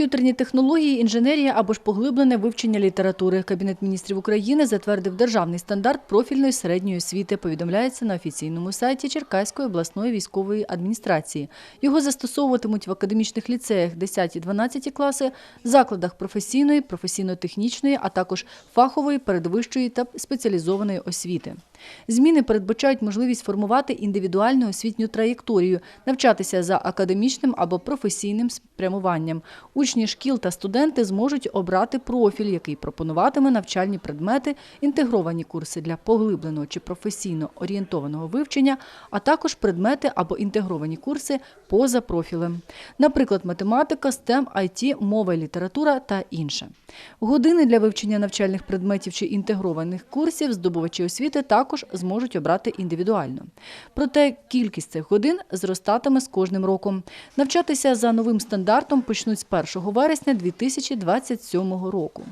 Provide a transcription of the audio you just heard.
Комп'ютерні технології, інженерія або ж поглиблене вивчення літератури. Кабінет міністрів України затвердив державний стандарт профільної середньої освіти. Повідомляється на офіційному сайті Черкаської обласної військової адміністрації. Його застосовуватимуть в академічних ліцеях 10-12 класи, закладах професійної, професійно-технічної, а також фахової, передвищої та спеціалізованої освіти. Зміни передбачають можливість формувати індивідуальну освітню траєкторію, навчатися за академічним або професійним спрямуванням. Учні шкіл та студенти зможуть обрати профіль, який пропонуватиме навчальні предмети, інтегровані курси для поглибленого чи професійно орієнтованого вивчення, а також предмети або інтегровані курси поза профілем. Наприклад, математика, STEM, IT, мова і література та інше. Години для вивчення навчальних предметів чи інтегрованих курсів здобувачі освіти також зможуть обрати індивідуально. Проте кількість цих годин зростатиме з кожним роком. Навчатися за новим стандартом почнуть з 1 вересня 2027 року.